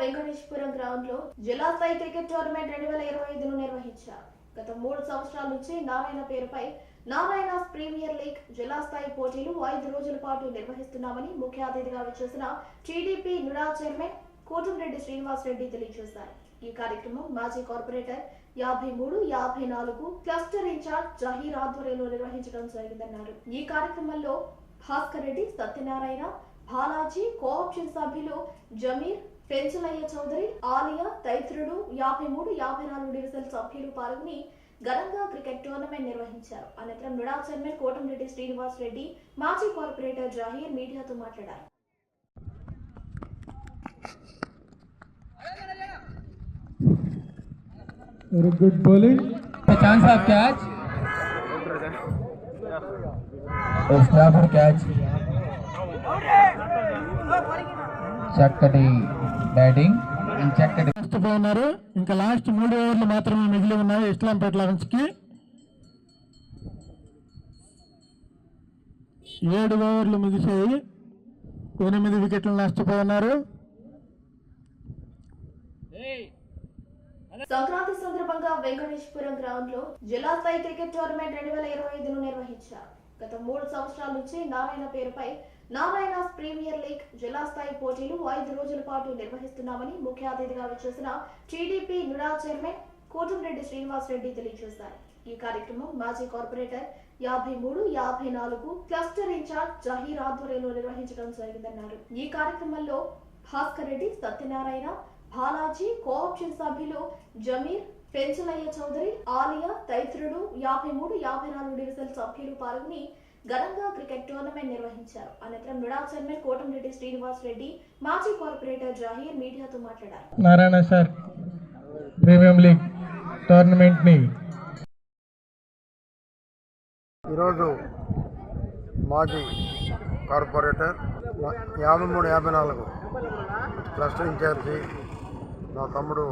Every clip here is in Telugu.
వెంకటేశ్వరం గ్రౌండ్లో జిల్లా క్రికెట్ టోర్నమెంట్ రెండు వేల ఇరవై ఐదును నిర్వహించారు. గత మూడు సంవత్సరాల నుంచి నారాయణ పేరుపై నారాయణ ప్రీమియర్ లీగ్ జిల్లాస్థాయి పోటీలు ఐదు రోజుల పాటు నిర్వహిస్తున్నామని ముఖ్య అతిథిగా వచ్చేసిన TDP NUDA chairman Kotamreddy Srinivas Reddy తెలియజేశారు. ఈ కార్యక్రమం మాజీ కార్పొరేటర్ యాభై మూడు యాభై నాలుగు క్లస్టర్ ఇన్ఛార్జ్ జహీర్ ఆధ్వర్యంలో నిర్వహించడం జరిగిందన్నారు. ఈ కార్యక్రమంలో భాస్కర్ రెడ్డి సత్యనారాయణ బాలాజీ కోఆప్షన్ సభ్యులు జమీర్ పెంచలయ్య చౌదరి ఆలియా తైత్రుడు యాభై మూడు యాభై నాలుగు డివిజన్ సభ్యులు పాల్గొని ఘనంగా క్రికెట్ టోర్నమెంట్ నిర్వహించారు అనంతరం నుడా చైర్మన్ కోటంరెడ్డి శ్రీనివాస్ రెడ్డి మాజీ కార్పొరేటర్ జహీర్ మీడియాతో మాట్లాడారు Very good bowling. a chance of catch. Catch. చక్కటి బ్యాటింగ్ చక్కటి నష్టపోయినారు ఇంకా లాస్ట్ మూడు ఓవర్లు మాత్రమే మిగిలి ఉన్నాయి. ఇస్లాంపేట లెవెన్స్కి ఏడు ఓవర్లు ముగిసాయి. ఎనిమిది వికెట్లు నష్టపోయినారు సంక్రాంతి సందర్భంగా వెంకటేశ్వరం గ్రౌండ్లో జిల్లా స్థాయి క్రికెట్ టోర్నమెంట్ రెండు వేల ఇరవై ఐదును నిర్వహించారు. గత మూడు సంవత్సరాల నుంచి నారాయణ పేరుపై నారాయణస్ ప్రీమియర్ లీగ్ జిల్లా స్థాయి పోటీలు ఐదు రోజుల పాటు నిర్వహిస్తున్నామని ముఖ్య అతిథిగా వచ్చేసిన TDP NUDA chairman Kotamreddy Srinivas Reddy తెలియజేశారు. ఈ కార్యక్రమం మాజీ కార్పొరేటర్ యాభై మూడు యాభై నాలుగు క్లస్టర్ ఇన్ఛార్జ్ జహీర్ ఆధ్వర్యంలో నిర్వహించడం జరిగిందన్నారు. ఈ కార్యక్రమంలో భాస్కర్ రెడ్డి సత్యనారాయణ బాలాజీ కోఆప్షన్ సభ్యులు జమీర్ పెంచలయ్య చౌదరి ఆలియా తైత్రుడు యాభై మూడు యాభై నాలుగు డివిజన్ సభ్యులు పాల్గొని ఘనంగా క్రికెట్ టోర్నమెంట్ నిర్వహించారు. అనంతరం నుడా చైర్మన్ కోటంరెడ్డి శ్రీనివాస్ రెడ్డి మాజీ కార్పొరేటర్ జహీర్ మీడియాతో మాట్లాడారు. నారాయణ సార్ ప్రీమియం లీగ్ టోర్నమెంట్ని ఈరోజు మాజీ కార్పొరేటర్ యాభై మూడు యాభై నాలుగు క్లస్టర్ ఇన్ఛార్జి నా తమ్ముడు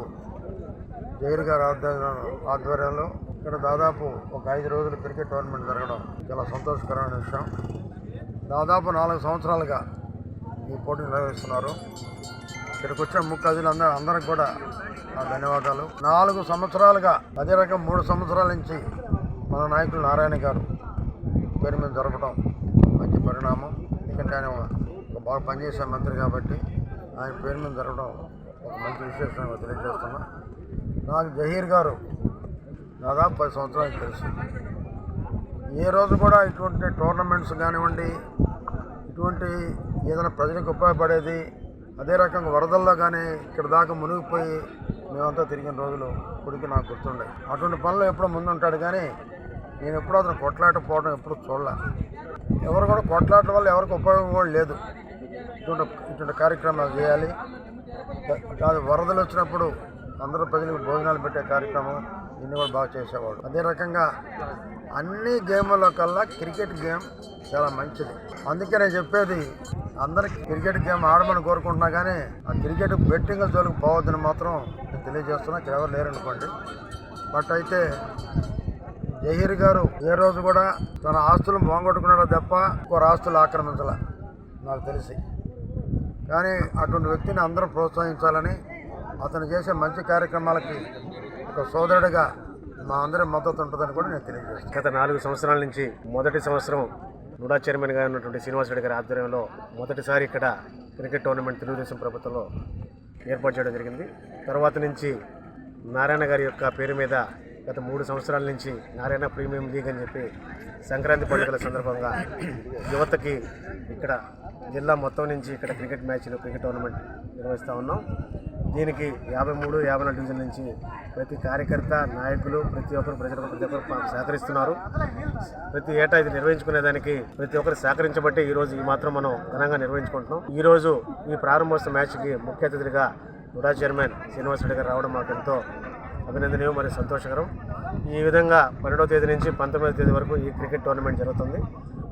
జైర్ గారి ఆధ్వర్యం ఆధ్వర్యంలో ఇక్కడ దాదాపు ఒక ఐదు రోజులు క్రికెట్ టోర్నమెంట్ జరగడం చాలా సంతోషకరమైన విషయం. దాదాపు నాలుగు సంవత్సరాలుగా ఈ పోటీ నిర్వహిస్తున్నారు. ఇక్కడికి వచ్చిన ముఖ్య అందరూ అందరికి కూడా నా ధన్యవాదాలు. నాలుగు సంవత్సరాలుగా అదే రకం మూడు సంవత్సరాల నుంచి మన నాయకులు నారాయణ గారు పేరు మీద జరపడం మంచి పరిణామం. ఎందుకంటే ఆయన ఒక బాగా పనిచేసే మంత్రి కాబట్టి ఆయన పేరు మీద జరపడం ఒక మంచి విశేషంగా తెలియజేస్తున్నా. నాకు జహీర్ గారు దాదాపు పది సంవత్సరాలు తెలుసు. ఏ రోజు కూడా ఇటువంటి టోర్నమెంట్స్ కానివ్వండి ఇటువంటి ఏదైనా ప్రజలకు ఉపయోగపడేది అదే రకంగా వరదల్లో కానీ ఇక్కడ దాకా మునిగిపోయి మేమంతా తిరిగిన రోజులు కొడుకు నాకు గుర్తుండే అటువంటి పనులు ఎప్పుడో ముందుంటాడు కానీ నేను ఎప్పుడూ అతను కొట్లాట పోవడం ఎప్పుడు చూడలే. ఎవరు కూడా కొట్లాట వల్ల ఎవరికి ఉపయోగం కూడా లేదు. ఇటువంటి ఇటువంటి కార్యక్రమాలు చేయాలి. కాదు వరదలు వచ్చినప్పుడు అందరూ ప్రజలకు భోజనాలు పెట్టే కార్యక్రమం దీన్ని కూడా బాగా చేసేవాడు. అదే రకంగా అన్ని గేముల్లో కల్లా క్రికెట్ గేమ్ చాలా మంచిది. అందుకే నేను చెప్పేది అందరికి క్రికెట్ గేమ్ ఆడమని కోరుకుంటున్నా కానీ ఆ క్రికెట్ బెట్టింగ్ జోలికి పోవద్దని మాత్రం నేను తెలియజేస్తున్నా. ఇక్కడ ఎవరు లేరనుకోండి బట్ అయితే జహీర్ గారు ఏ రోజు కూడా తన ఆస్తులు పోగొట్టుకున్నాడో తప్ప ఇంకో ఆస్తులు ఆక్రమించాల నాకు తెలిసి. కానీ అటువంటి వ్యక్తిని అందరూ ప్రోత్సహించాలని అతను చేసే మంచి కార్యక్రమాలకి ఒక సోదరుడిగా మా అందరి మద్దతు ఉంటుందని కూడా నేను తెలియజేస్తాను గత నాలుగు సంవత్సరాల నుంచి మొదటి సంవత్సరం నుడా చైర్మన్గా ఉన్నటువంటి శ్రీనివాసరెడ్డి గారి ఆధ్వర్యంలో మొదటిసారి ఇక్కడ క్రికెట్ టోర్నమెంట్ తెలుగుదేశం ప్రభుత్వంలో ఏర్పాటు చేయడం జరిగింది. తర్వాత నుంచి నారాయణ గారి యొక్క పేరు మీద గత మూడు సంవత్సరాల నుంచి నారాయణ ప్రీమియం లీగ్ అని చెప్పి సంక్రాంతి పండుగల సందర్భంగా యువతకి ఇక్కడ జిల్లా మొత్తం నుంచి ఇక్కడ క్రికెట్ మ్యాచ్లు క్రికెట్ టోర్నమెంట్ నిర్వహిస్తూ ఉన్నాం. దీనికి యాభై మూడు యాభై నాలుగు డివిజన్ నుంచి ప్రతి కార్యకర్త నాయకులు ప్రతి ఒక్కరు ప్రజలకు ప్రతి ఒక్కరు సహకరిస్తున్నారు. ప్రతి ఏటా ఇది నిర్వహించుకునేదానికి ప్రతి ఒక్కరు సహకరించబట్టి ఈ రోజు ఈ మాత్రం మనం ఘనంగా నిర్వహించుకుంటున్నాం. ఈ రోజు ఈ ప్రారంభోత్సవ మ్యాచ్కి ముఖ్య అతిథిగా నుడా చైర్మన్ శ్రీనివాసరెడ్డి గారు రావడం మాకు ఎంతో అభినందనీయం మరియు సంతోషకరం. ఈ విధంగా పన్నెండవ తేదీ నుంచి పంతొమ్మిదవ తేదీ వరకు ఈ క్రికెట్ టోర్నమెంట్ జరుగుతుంది.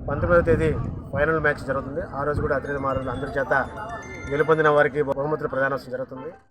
పంతొమ్మిదవ తేదీ ఫైనల్ మ్యాచ్ జరుగుతుంది. ఆ రోజు కూడా అతిథి మారులు అందరి చేత గెలుపొందిన వారికి బహుమతులు ప్రదానోత్సవం జరుగుతుంది.